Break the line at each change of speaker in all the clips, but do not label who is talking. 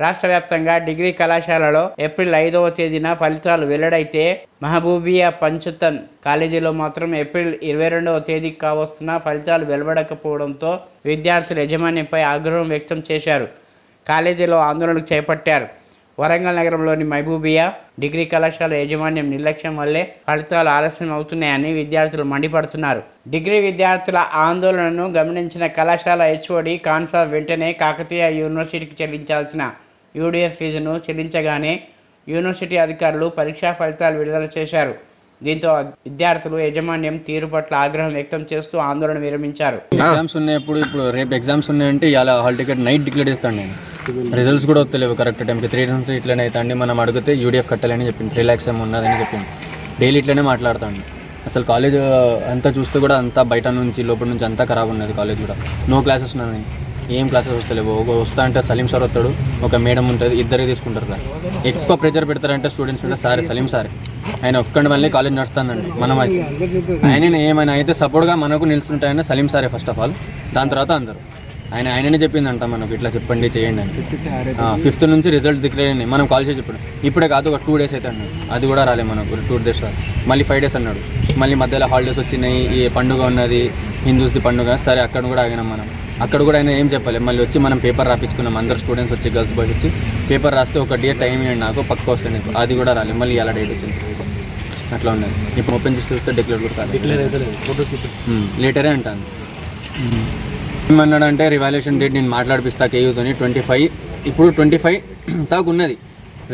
రాష్ట్ర వ్యాప్తంగా డిగ్రీ కళాశాలలో ఏప్రిల్ ఐదవ తేదీన ఫలితాలు వెల్లడైతే మహబూబియా పంచుతన్ కాలేజీలో మాత్రం ఏప్రిల్ ఇరవై రెండవ తేదీకి కావస్తున్న ఫలితాలు వెలువడకపోవడంతో విద్యార్థుల యజమాన్యంపై ఆగ్రహం వ్యక్తం చేశారు. కాలేజీలో ఆందోళనకు చేపట్టారు. వరంగల్ నగరంలోని మహబూబియా డిగ్రీ కళాశాల యాజమాన్యం నిర్లక్ష్యం వల్లే ఫలితాలు ఆలస్యం అవుతున్నాయని విద్యార్థులు మండిపడుతున్నారు. డిగ్రీ విద్యార్థుల ఆందోళనను గమనించిన కళాశాల హెచ్ఓడి కాన్సా వెంటనే కాకతీయ యూనివర్సిటీకి చెల్లించాల్సిన యూడిఎఫ్ ఫీజును చెల్లించగానే యూనివర్సిటీ అధికారులు పరీక్షా ఫలితాలు విడుదల చేశారు. దీంతో విద్యార్థులు యాజమాన్యం తీరు పట్ల ఆగ్రహం వ్యక్తం చేస్తూ ఆందోళన విరమించారు.
ఎగ్జామ్స్ ఉన్నప్పుడు ఇప్పుడు రేపు ఎగ్జామ్స్ ఉన్నాయంటే ఇలా హాల్ టికెట్ నైట్ డిక్లేర్ చేస్తాను నేను. రిజల్ట్స్ కూడా వస్తలేవు కరెక్ట్ టైంకి త్రీ టైమ్స్ ఇట్లనే అవుతాండి. మనం అడిగితే యూడిఎఫ్ కట్టాలని చెప్పింది. త్రీ ల్యాక్స్ ఏమి ఉన్నదని చెప్పింది. డైలీ ఇట్లనే మాట్లాడతాండి. అసలు కాలేజ్ అంతా చూస్తే కూడా అంతా బయట నుంచి లోపల నుంచి అంతా ఖరాబ్ ఉన్నది కాలేజ్ కూడా. నో క్లాసెస్ ఉన్నాయి. ఏం క్లాసెస్ వస్తలేవు. ఒక వస్తా అంటే సలీం సార్ వస్తాడు ఒక మేడం ఉంటుంది ఇద్దరే తీసుకుంటారు క్లాస్ ఎక్కువ ప్రెషర్ పెడతారంటే స్టూడెంట్స్ మీద. సారే సలీం సారే ఆయన ఒక్కడి వల్లే కాలేజ్ నడుస్తుందండి మనం అయితే ఆయన ఏమైనా అయితే సపోర్ట్గా మనకు నిలుస్తుంటాయని సలీం సారే ఫస్ట్ ఆఫ్ ఆల్ దాని తర్వాత అందరూ. ఆయన ఆయననే చెప్పిందంట మనకు ఇట్లా చెప్పండి చేయండి అని. ఫిఫ్త్ నుంచి రిజల్ట్ డిక్లేర్ అయినాయి. మనం కాల్ చేసి చెప్పాడు ఇప్పుడే కాదు ఒక టూ డేస్ అయితే అన్నాడు అది కూడా రాలే మనకు టూ డేస్ మళ్ళీ ఫైవ్ డేస్ అన్నాడు. మళ్ళీ మధ్యలో హాలిడేస్ వచ్చినాయి ఈ పండుగ ఉన్నది హిందూస్ది పండుగ. సరే అక్కడ కూడా ఆగినాం మనం. అక్కడ కూడా ఆయన ఏం చెప్పాలి? మళ్ళీ వచ్చి మనం పేపర్ రాపించుకున్నాం అందరు స్టూడెంట్స్ వచ్చి గర్ల్స్ బాయ్స్ వచ్చి పేపర్ రాస్తే ఒక డే టైం ఇవ్వండి నాకు పక్క వస్తుంది నీకు. అది కూడా రాలే. మళ్ళీ అలా డేట్ వచ్చింది అట్లా ఉన్నది ఇప్పుడు ఓపెన్ చేసి చూస్తే డిక్లేర్ కూడా లేటరే అంటాను. ఏమన్నాడంటే రివాల్యూషన్ డేట్ నేను మాట్లాడిపిస్తా కేయూతోని. ట్వంటీ ఫైవ్ ఇప్పుడు ట్వంటీ ఫైవ్ దాకా ఉన్నది.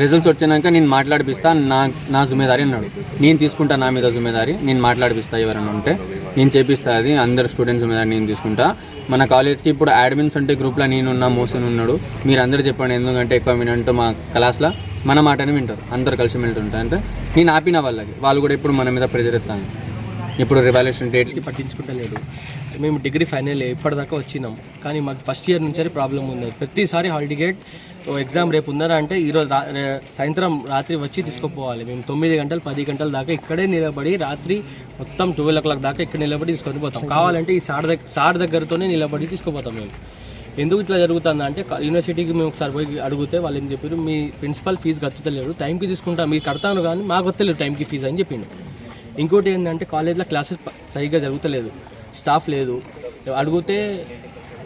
రిజల్ట్స్ వచ్చినాక నేను మాట్లాడిపిస్తా నా నా జుమేదారి అన్నాడు. నేను తీసుకుంటా నా మీద జుమేదారి. నేను మాట్లాడిపిస్తా ఎవరైనా ఉంటే. నేను చేపిస్తా అది. అందరు స్టూడెంట్స్ జుమేదారి నేను తీసుకుంటా. మన కాలేజ్కి ఇప్పుడు అడ్మిన్స్ అంటే గ్రూప్లో నేనున్నా మోసన్ ఉన్నాడు. మీరు అందరూ చెప్పండి ఎందుకంటే ఎక్కువ వినంటూ మా క్లాస్లో మన మాటని వింటారు. అందరు కలిసి వెళ్తుంటారు అంటే నేను ఆపిన వాళ్ళకి. వాళ్ళు కూడా ఇప్పుడు మన మీద ప్రెజర్ ఎత్తాను ఇప్పుడు రివాల్యూషన్ డేట్స్
పట్టించుకుంటలేడు. మేము డిగ్రీ ఫైనల్ ఇప్పటిదాకా వచ్చినాం. కానీ మాకు ఫస్ట్ ఇయర్ నుంచే ప్రాబ్లం ఉంది. ప్రతిసారి హాల్ టికెట్ ఎగ్జామ్ రేపు ఉందరా అంటే ఈరోజు రా- సాయంత్రం రాత్రి వచ్చి తీసుకుపోవాలి. మేము తొమ్మిది గంటలు పది గంటల దాకా ఇక్కడే నిలబడి రాత్రి మొత్తం ట్వెల్వ్ ఓ క్లాక్ దాకా ఇక్కడ నిలబడి తీసుకొని పోతాం. కావాలంటే ఈ సార్ దగ్గర సార్ దగ్గరతోనే నిలబడి తీసుకుపోతాం మేము. ఎందుకు ఇట్లా జరుగుతుందా అంటే యూనివర్సిటీకి మేము ఒకసారి పోయి అడిగితే వాళ్ళు ఏం చెప్పారు మీ ప్రిన్సిపల్ ఫీజు కట్టుతలేడు టైంకి తీసుకుంటా మీరు కడతాను కానీ మాకు వస్తలేదు టైంకి ఫీజు అని చెప్పిండు. ఇంకోటి ఏంటంటే కాలేజ్లో క్లాసెస్ సరిగ్గా జరుగుతలేదు. స్టాఫ్ లేదు. అడిగితే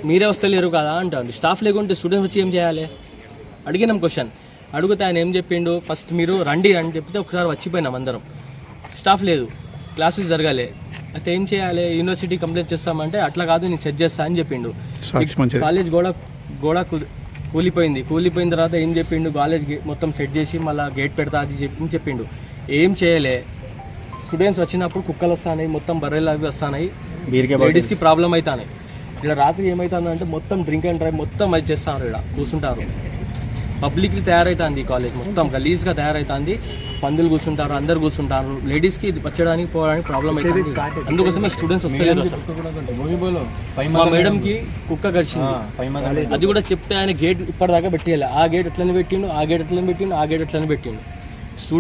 మీరే వస్తలేరు కదా అంటాడు స్టాఫ్ లేకుంటే స్టూడెంట్స్ వచ్చి ఏం చేయాలి? అడిగినాం క్వశ్చన్ అడిగితే ఆయన ఏం చెప్పిండు? ఫస్ట్ మీరు రండి అని చెప్తే ఒకసారి వచ్చిపోయినాం అందరం. స్టాఫ్ లేదు. క్లాసెస్ జరగాలి. అయితే ఏం చేయాలి? యూనివర్సిటీ కంప్లైంట్ చేస్తామంటే అట్లా కాదు నేను సెట్ చేస్తా అని చెప్పిండు. కాలేజ్ గోడ గోడ కూలిపోయింది. కూలిపోయిన తర్వాత ఏం చెప్పిండు? కాలేజ్ మొత్తం సెట్ చేసి మళ్ళీ గేట్ పెడతా అది చెప్పిండు. ఏం చేయలే. స్టూడెంట్స్ వచ్చినప్పుడు కుక్కలు వస్తాయి మొత్తం బర్రెలు అవి వస్తాయి
వీరికే
లేడీస్కి ప్రాబ్లం అవుతాయి ఇక్కడ రాత్రి ఏమవుతుందంటే మొత్తం డ్రింక్ అండ్ డ్రైవ్ మొత్తం అది చేస్తారు ఇక్కడ కూర్చుంటారు. పబ్లిక్కి తయారవుతుంది ఈ కాలేజ్ మొత్తం గలీజ్గా తయారవుతుంది పందులు కూర్చుంటారు అందరు కూర్చుంటారు. లేడీస్కి వచ్చడానికి పోవడానికి ప్రాబ్లం అవుతుంది అందుకోసమే స్టూడెంట్స్ వస్తలేరు అసలు. మా మేడంకి కుక్క గడిచింది అది కూడా చెప్తే ఆయన గేట్ ఇప్పటిదాకా పెట్టేయాలి. ఆ గేట్ ఎట్లని పెట్టిండు ఆ గేట్ ఎట్లని పెట్టిండు ఆ గేట్ ఎట్లని పెట్టిండు.